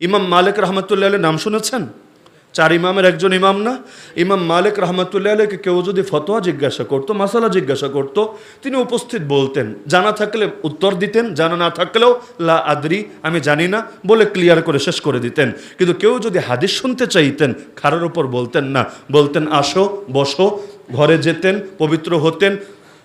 ইমাম মালিক রহমতুল্লাহ নাম শুনেছেন? চার ইমামের একজন ইমাম না? ইমাম মালিক রহমতুল্লাহ আলীকে কেউ যদি ফতোয়া জিজ্ঞাসা করতো, মাসালা জিজ্ঞাসা করতো, তিনি উপস্থিত বলতেন। জানা থাকলে উত্তর দিতেন, জানা না থাকলেও লা আদরি, আমি জানি না, বলে ক্লিয়ার করে শেষ করে দিতেন। কিন্তু কেউ যদি হাদিস শুনতে চাইতেন, খারের উপর বলতেন না, বলতেন, আসো, বসো, ঘরে যেতেন, পবিত্র হতেন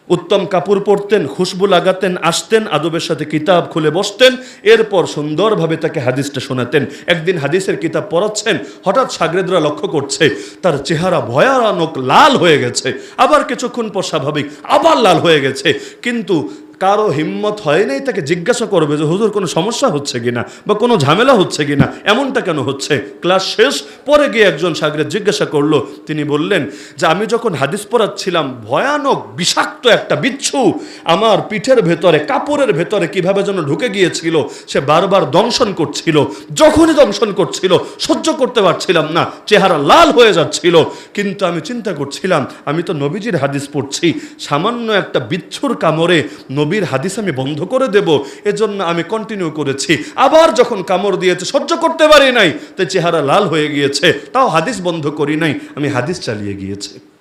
উত্তম কাপড় পরতেন, খুশবু লাগাতেন, আসতেন, আদবের সাথে কিতাব খুলে বসতেন, এরপর সুন্দরভাবে তাকে হাদিসটা শোনাতেন। একদিন হাদিসের কিতাব পড়াচ্ছেন, হঠাৎ সাগরেদরা লক্ষ্য করছে, তার চেহারা ভয়ানক লাল হয়ে গেছে। আবার কিছুক্ষণ পর স্বাভাবিক আবার লাল হয়ে গেছে। কিন্তু কারও হিম্মত হয় নাই তাকে জিজ্ঞাসা করবে যে, হুজুর, কোনো সমস্যা হচ্ছে কিনা? বা কোনো ঝামেলা হচ্ছে কিনা? এমনটা কেন হচ্ছে? ক্লাস শেষ, পরে গিয়ে একজন সাগরেদ জিজ্ঞাসা করল। তিনি বললেন যে, আমি যখন হাদিস পড়াচ্ছিলাম, ভয়ানক, বিষাক্ত একটা বিচ্ছু। আমার পিঠের ভেতরে, কাপড়ের ভেতরে কীভাবে যেন ঢুকে গিয়েছিল, সে বারবার দংশন করছিল। যখনই দংশন করছিল, সহ্য করতে পারছিলাম না। চেহারা লাল হয়ে যাচ্ছিল। কিন্তু আমি চিন্তা করছিলাম, আমি তো নবীজির হাদিস পড়ছি। সামান্য একটা বিচ্ছুর কামড়ে নবীর হাদিস আমি বন্ধ করে দেব। এজন্য আমি কন্টিনিউ করেছি। আবার যখন কামড় দিয়েছে, সহ্য করতে পারি নাই, তাই চেহারা লাল হয়ে গিয়েছে। তাও হাদিস বন্ধ করি নাই, আমি হাদিস চালিয়ে গিয়েছি।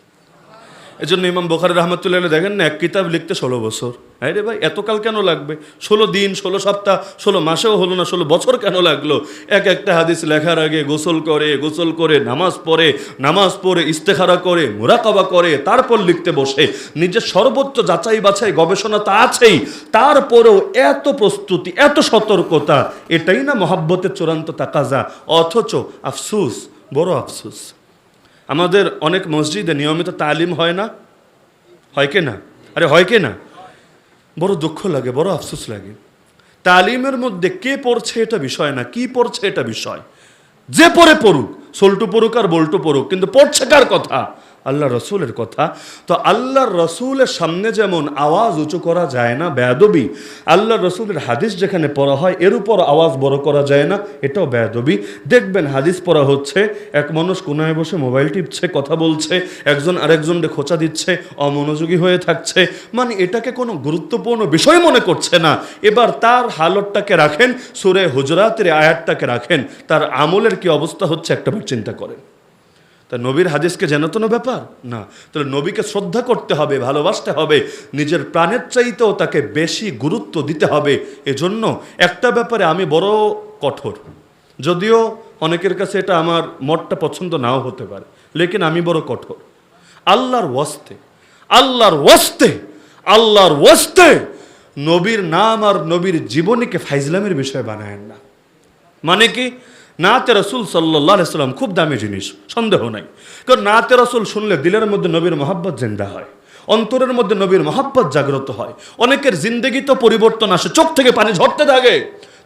এজন্য ইমাম বোখারি রহমতুল্লাহ দেখেন না, এক কিতাব লিখতে ষোলো বছর। হ্যাঁ রে ভাই এতকাল কেন লাগবে? ষোলো দিন, ষোলো সপ্তাহ, ষোলো মাসেও হলো না, ষোলো বছর কেন লাগল? এক একটা হাদিস লেখার আগে গোসল করে গোসল করে, নামাজ পড়ে নামাজ পড়ে, ইস্তেখারা করে, মোরাকাবা করে, তারপর লিখতে বসে। নিজের সর্বোচ্চ যাচাই বাছাই, গবেষণা তা আছেই। তারপরেও এত প্রস্তুতি, এত সতর্কতা, এটাই না মহাব্বতের চূড়ান্ত তাকাজা। অথচ আফসুস, বড় আফসুস। আমাদের অনেক মসজিদে নিয়মিত তালিম হয় না? হয় কে না? আরে হয় কে না? বড় দুঃখ লাগে, বড় আফসোস লাগে। তালিমের মধ্যে কে পড়ছে এটা বিষয় না, কি পড়ছে এটা বিষয়। যে পড়ে পড়ুক, সোল্টু পড়ুক আর বল্টু পড়ুক, কিন্তু পড়ছে কার কথা? আল্লাহ রসুলের কথা। তো আল্লাহর রসুলের সামনে যেমন আওয়াজ উঁচু করা যায় না, বেয়াদবি, আল্লাহ রসুলের হাদিস যেখানে পড়া হয়, এর উপর আওয়াজ বড় করা যায় না, এটাও বেয়াদবি। দেখবেন হাদিস পড়া হচ্ছে, এক মানুষ কোনায় বসে মোবাইল টিপছে, কথা বলছে, একজন আরেকজনকে খোঁচা দিচ্ছে, অমনোযোগী হয়ে থাকছে। মানে এটাকে কোনো গুরুত্বপূর্ণ বিষয় মনে করছে না। এবার তার হালতটাকে রাখেন, সুরে হুজরাতের আয়াতটাকে রাখেন, তার আমলের কি অবস্থা হচ্ছে একটাবার চিন্তা করেন। তা নবীর হাদিসকে জানাতনো ব্যাপার? না। তাহলে নবীকে শ্রদ্ধা করতে হবে, ভালোবাসতে হবে, নিজের প্রাণের চাইতেও তাকে বেশি গুরুত্ব দিতে হবে। এজন্য একটা ব্যাপারে আমি বড় কঠোর। যদিও অনেকের কাছে এটা আমার মতটা পছন্দ নাও হতে পারে, লেকিন আমি বড় কঠোর। আল্লাহর ওয়াস্তে আল্লাহর ওয়াস্তে আল্লাহর ওয়াস্তে নবীর নাম আর নবীর জীবনীকে ফাইজলামের বিষয় বানায়েন না। মানে কি? নাতে রসুল সাল্লাহ সাল্লাম খুব দামি জিনিস, সন্দেহ নাই। কারণ নাতে রসুল শুনলে দিলের মধ্যে নবীর মহাব্বত জিন্দা হয়, অন্তরের মধ্যে নবীর মহাব্বত জাগ্রত হয়। অনেকের জিন্দেগি তো পরিবর্তন আসে, চোখ থেকে পানি ঝরতে থাকে।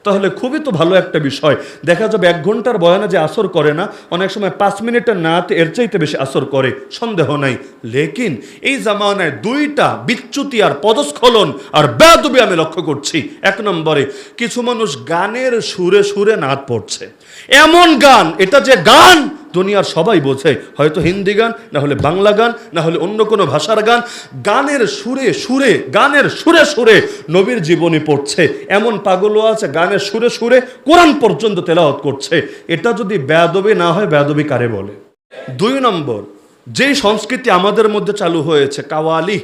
তাহলে খুবই তো ভালো একটা বিষয়। দেখা যাবে এক ঘণ্টার বয়ানে যে আসর করে না, অনেক সময় পাঁচ মিনিটের নাত এর চাইতে বেশি আসর করে, সন্দেহ নাই। লেকিন এই জামানায় দুইটা বিচ্যুতি আর পদস্খলন আর বেদবি আমি লক্ষ্য করছি। এক নম্বরে, কিছু মানুষ গানের সুরে সুরে নাত পড়ছে। এমন গান, এটা যে গান দুনিয়ার সবাই বোঝে, হয়তো হিন্দি গান, না হলে বাংলা গান, না হলে অন্য কোনো ভাষার গান। গানের সুরে সুরে, গানের সুরে সুরে নবীর জীবনী পড়ছে। এমন পাগলও আছে, গানের সুরে সুরে কোরআন পর্যন্ত তেলাওয়াত করছে। এটা যদি বেয়াদবি না হয়, বেয়াদবি কারে বলে? দুই নম্বর, যেই সংস্কৃতি আমাদের মধ্যে চালু হয়েছে, কাওয়ালি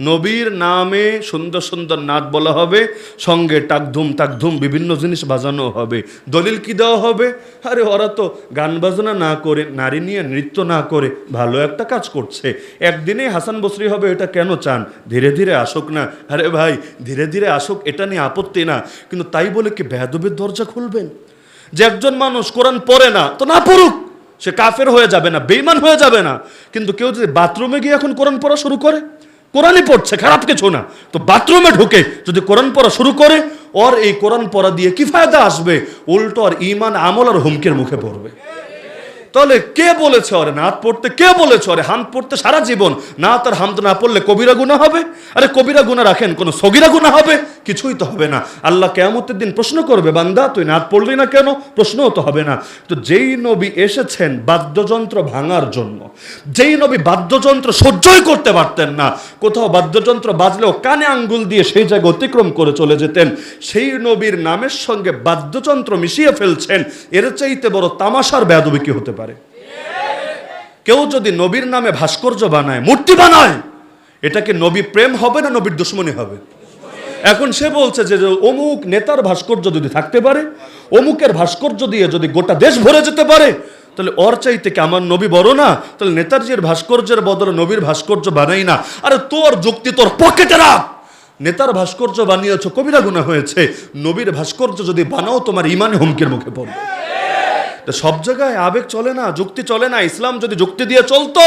নবীর নামে সুন্দর সুন্দর নাচ বলা হবে, সঙ্গে টাকধুম টাকধুম বিভিন্ন জিনিস বাজানো হবে। দলিল কি দেওয়া হবে? আরে ওরা তো গান বাজনা না করে, নারী নিয়ে নৃত্য না করে ভালো একটা কাজ করছে। একদিনেই হাসান বসরি হবে, এটা কেন চান? ধীরে ধীরে আসুক না। আরে ভাই, ধীরে ধীরে আসুক, এটা নিয়ে আপত্তি না। কিন্তু তাই বলে কি বেদবের দরজা খুলবেন? যে একজন মানুষ কোরআন পড়ে না, তো না পড়ুক। সে কাফের হয়ে যাবে না বেইমান হয়ে যাবে না। কিন্তু কেউ যদি বাথরুমে গিয়ে এখন কোরআন পড়া শুরু করে? কোরআনই পড়ছে, খারাপ কিছু না। তো বাথরুমে ঢুকে যদি কোরআন পড়া শুরু করে, ওর এই কোরআন পড়া দিয়ে কি ফায়দা আসবে? উল্টো আর ইমান আমল আর হুমকির মুখে পড়বে। তাহলে কে বলেছে ওরে নাত পড়তে? কে বলেছে ওরে হাম পড়তে সারা জীবন? না তার হামদ না পড়লে কবিরা গুণা হবে? আরে কবিরা গুণা রাখেন, কোনো সগিরা গুণা হবে? কিছুই তো হবে না। আল্লাহ কেয়ামতের দিন প্রশ্ন করবে, বান্দা, তুই নাত পড়লি না কেন? প্রশ্নও তো হবে না। তো যেই নবী এসেছেন বাদ্যযন্ত্র ভাঙার জন্য, যেই নবী বাদ্যযন্ত্র সহ্যই করতে পারতেন না, কোথাও বাদ্যযন্ত্র বাজলেও কানে আঙ্গুল দিয়ে সেই জায়গায় অতিক্রম করে চলে যেতেন, সেই নবীর নামের সঙ্গে বাদ্যযন্ত্র মিশিয়ে ফেলছেন, এর চাইতে বড় তামাশার বেয়াদবি কি হতে পারে? কেউ যদি নবীর নামে ভাস্কর্য বানায়, মূর্তি বানায়, এটা কি নবী প্রেম হবে না নবীর দুশ্মনী হবে? এখন সে বলছে যে অমুক নেতার ভাস্কর্য যদি থাকতে পারে, অমুকের ভাস্কর্য দিয়ে যদি গোটা দেশ ভরে যেতে পারে, তাহলে ওর চাইতে কি আমার নবী বড় না? তাহলে নেতাজির ভাস্কর্যের বদলে নবীর ভাস্কর্য বানাই না। আরে তোর যুক্তি তোর পকেটে রাখ! নেতার ভাস্কর্য বানিয়েছ, কবিরা গুণা হয়েছে। নবীর ভাস্কর্য যদি বানাও, তোমার ইমানে হুমকির মুখে পড়বে। তা সব জায়গায় আবেগ চলে না যুক্তি চলে না। ইসলাম যদি যুক্তি দিয়ে চলতো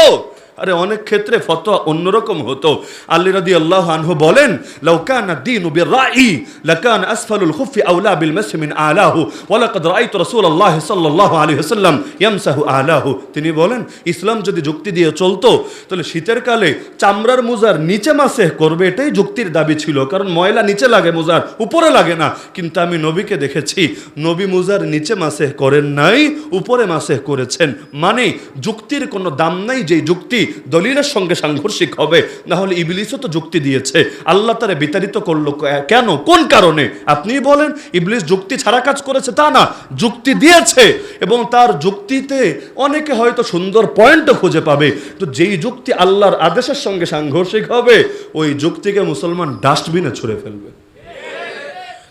আরে অনেক ক্ষেত্রে ফতোয়া অন্যরকম হতো। আল্লি রাদি আল্লাহ আনহু বলেন লাউকান দিন বিরাই লাকান আসফালুল খুফি আউলা বিল মাসহি মিন আলাহু ওয়ালাকাদ রাআইতু রাসূলুল্লাহ সাল্লাল্লাহু আলাইহি ওয়াসাল্লাম ইয়ামসাহু আলাহু। তিনি বলেন, ইসলাম যদি যুক্তি দিয়ে চলতো, তাহলে শীতের কালে চামড়ার মোজার নিচে মাসে করবে এটাই যুক্তির দাবি ছিল। কারণ ময়লা নিচে লাগে মোজার, উপরে লাগে না। কিন্তু আমি নবীকে দেখেছি, নবী মোজার নিচে মাসে করেন নাই, উপরে মাসে করেছেন। মানে যুক্তির কোনো দাম নাই যে যুক্তি দলিলের সঙ্গে সাংঘর্ষিক হবে। না হলে ইবলিসও তো যুক্তি দিয়েছে। আল্লাহ তারা বিতাড়িত করল কেন? কোন কারণে? আপনি বলেন, ইবলিস যুক্তি ছাড়া কাজ করেছে তা না, যুক্তি দিয়েছে। এবং তার যুক্তিতে অনেকে হয়তো সুন্দর পয়েন্টও খুঁজে পাবে। তো যেই যুক্তি আল্লাহর আদেশের সঙ্গে সাংঘর্ষিক হবে, ওই যুক্তিকে মুসলমান ডাস্টবিনে ছুঁড়ে ফেলবে।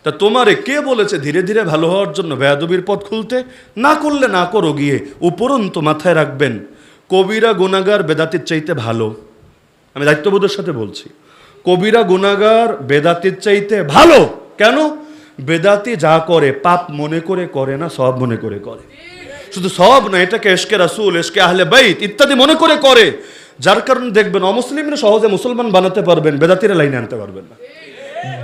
তা তোমারে কে বলেছে ধীরে ধীরে ভালো হওয়ার জন্য বেয়াদবির পথ খুলতে? না করলে না করো গিয়ে, উপরন্ত মাথায় রাখবেন কবিরা গুণাগার বেদাতির চাইতে ভালো। আমি দায়িত্ববোধের সাথে বলছি। কবিরা গুণাগার বেদাতির চাইতে ভালো। কেন? বেদাতি যা করে, পাপ মনে করে করে না, সব মনে করে করে। শুধু সব না, এটাকে এসকে রাসুল এসকে আহলে বাইত ইত্যাদি মনে করে করে। যার কারণে দেখবেন অমুসলিমরা সহজে মুসলমান বানাতে পারবেন, বেদাতিরা লাইনে আনতে পারবেন না।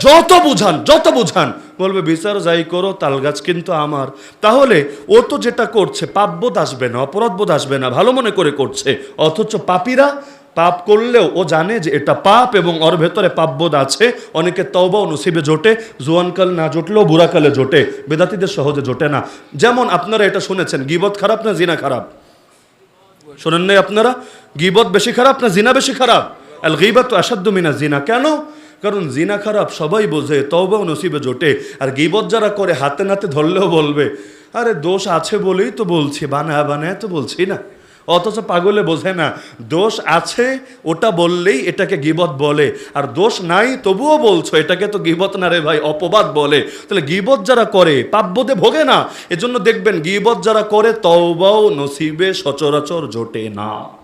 যত বুঝান যত বুঝান। বলবে, বিচার যাই করো তাল গাছ কিন্তু আমার। তাহলে ও তো যেটা করছে পাপবোধ আসবে না অপরাধবোধ আসবে না, ভালো মনে করে করছে। অথচ পাপীরা পাপ করলেও ও জানে যে এটা পাপ এবং ওর ভেতরে পাপবোধ আছে। অনেকে তওবা নসিবে জোটে, জোয়ানকাল না জুটলেও বুড়াকালে জোটে, বেদাতিদের সহজে জোটে না। যেমন আপনারা এটা শুনেছেন, গিবত খারাপ না জিনা খারাপ? শোনেন নাই আপনারা? গিবত বেশি খারাপ না জিনা বেশি খারাপ? আল গিবত আসাধ্য মিনা জিনা। কেন? কারণ জিনা খারাপ, সবাই বোঝে তবে নসিবে জোটে। আর গিবত যারা করে, হাতে নাতে ধরলেও বলবে। আরে, দোষ আছে বলেই তো বলছি, বানায় বানায় তো বলছি না। অথচ পাগলে বোঝে না, দোষ আছে, ওটা বললেই এটাকে গিবত বলে। আর দোষ নাই, তবুও বলছো, এটাকে তো গিবত না রে ভাই, অপবাদ বলে। তাহলে গিবত যারা করে পাপবোধে ভোগে না। এজন্য দেখবেন, গিবত যারা করে, তওবাও নসিবে সচরাচর জোটে না।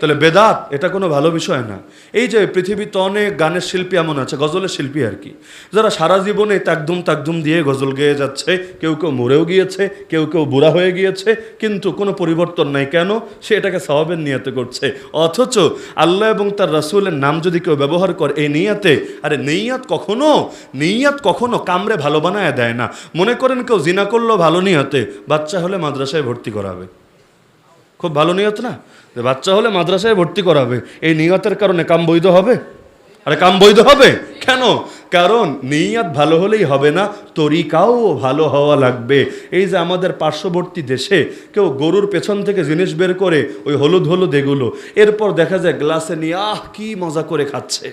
তাহলে বেদাত, এটা কোনো ভালো বিষয় না। এই যে পৃথিবীতে অনেক গানের শিল্পী এমন আছে, গজলের শিল্পী আর কি। যারা সারা জীবনে তাকদুম তাকদুম দিয়ে গজল গেয়ে যাচ্ছে, কেউ কেউ মরেও গিয়েছে, কেউ কেউ বুড়া হয়ে গিয়েছে, কিন্তু কোনো পরিবর্তন নাই। কেন? সে এটাকে সবাবের নিয়াতে করছে। অথচ আল্লাহ এবং তার রাসূলের নাম যদি কেউ ব্যবহার করে এই নিয়াতে, আরে নেইয়াত কখনো নেইয়াত কখনো কামড়ে ভালো বানায় দেয় না। মনে করেন কেউ জিনা করল ভালো নিয়াতে, বাচ্চা হলে মাদ্রাসায় ভর্তি করাবে। খুব ভালো নিয়ত না? যে বাচ্চা হলে মাদ্রাসায় ভর্তি করাবে। এই নিয়তের কারণে কাম বৈধ হবে? আরে কাম বৈধ হবে? কেন? কারণ নিয়াত ভালো হলেই হবে না, তরিকাও ভালো হওয়া লাগবে। এই যে আমাদের পার্শ্ববর্তী দেশে কেউ গরুর পেছন থেকে জিনিস বের করে ওই হলুদ হলুদ এগুলো, এরপর দেখা যায় গ্লাসে নিয়ে, আহ, কি মজা করে খাচ্ছে।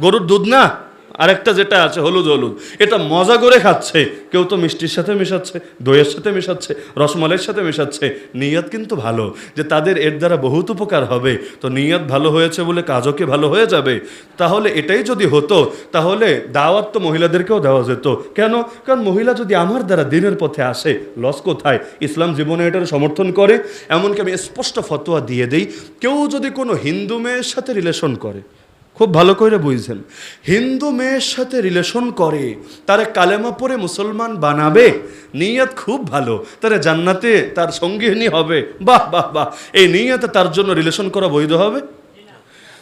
গরুর দুধ না? আরেকটা যেটা আছে, হলুদ হলুদ। এটা মজা করে খাচ্ছে। কেউ তো মিষ্টির সাথে মেশাচ্ছে, দইয়ের সাথে মেশাচ্ছে, রসমালাইয়ের সাথে মেশাচ্ছে। নিয়াত কিন্তু ভালো, যে তাদের এর দ্বারা বহুত উপকার হবে। তো নিয়াত ভালো হয়েছে বলে কাজও কি ভালো হয়ে যাবে? তাহলে এটাই যদি হতো, তাহলে দাওয়াত তো মহিলাদেরকেও দেওয়া যেত। কেন? কারণ মহিলা যদি আমার দ্বারা দিনের পথে আসে, লস কোথায়? ইসলাম জীবনে এটার সমর্থন করে। এমনকি আমি স্পষ্ট ফতোয়া দিয়ে দেই, কেউ যদি কোনো হিন্দু মেয়ের সাথে রিলেশন করে খুব ভালো করে বুঝছেন। হিন্দু মেয়ের সাথে রিলেশন করে, তারা কালেমা পরে মুসলমান বানাবে, নিয়ত খুব ভালো। তারা জান্নাতে তার সঙ্গিনী হবে। বাহ বাহ বাহ। এই নিয়তে তার জন্য রিলেশন করা বৈধ হবে?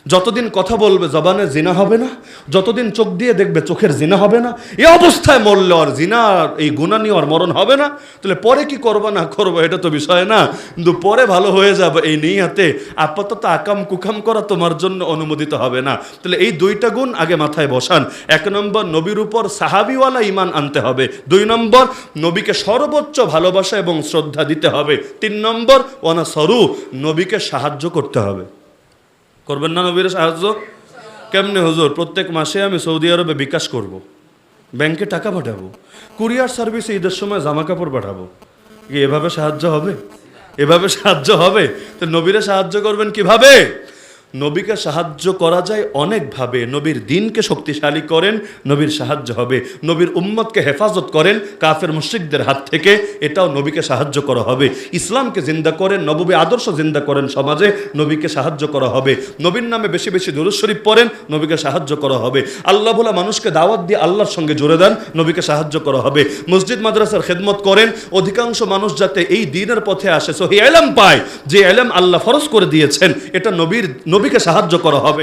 যতদিন কথা বলবে জবানে জিনা হবে না, যতদিন চোখ দিয়ে দেখবে চোখের জিনা হবে না এই অবস্থায় মরলে আর জিনা, এই গুণা নিয়ে আর মরণ হবে না। তাহলে পরে কি করব, না করব, এটা তো বিষয় না। কিন্তু পরে ভালো হয়ে যাবে এই নিয়াতে, আপাতত আকাম কুকাম করা তোমার জন্য অনুমোদিত হবে না। তাহলে এই দুইটা গুণ আগে মাথায় বসান। এক নম্বর, নবীর উপর সাহাবিওয়ালা ইমান আনতে হবে। দুই নম্বর, নবীকে সর্বোচ্চ ভালোবাসা এবং শ্রদ্ধা দিতে হবে। তিন নম্বর ওনা সরু নবীকে সাহায্য করতে হবে। করবেন না নবীর সাহায্য? কেমনে হুজুর? প্রত্যেক মাসে আমি সৌদি আরবে বিকাশ করব। ব্যাংকে টাকা পাঠাবো। কুরিয়ার সার্ভিসে ঈদের সময় জামা কাপড় পাঠাবো। এভাবে সাহায্য হবে? এভাবে সাহায্য হবে? তো নবীরা সাহায্য করবেন কীভাবে? নবীকে সাহায্য করা যায় অনেকভাবে। নবীর দিনকে শক্তিশালী করেন, নবীর সাহায্য হবে। নবীর উম্মতকে হেফাজত করেন কাফের মুশ্রিকদের হাত থেকে, এটাও নবীকে সাহায্য করা হবে। ইসলামকে জিন্দা করেন নবী আদর্শ জিন্দা করেন সমাজে, নবীকে সাহায্য করা হবে। নবীর নামে বেশি বেশি দুরুদ শরীফ পড়েন, নবীকে সাহায্য করা হবে। আল্লাহ বলা মানুষকে দাওয়াত দিয়ে আল্লাহর সঙ্গে জুড়ে দেন, নবীকে সাহায্য করা হবে। মসজিদ মাদ্রাসার খেদমত করেন, অধিকাংশ মানুষ যাতে এই দিনের পথে আসে, সহি এলাম পায়, যে এলাম আল্লাহ ফরজ করে দিয়েছেন। এটা নবীর নবীকে সাহায্য করা হবে।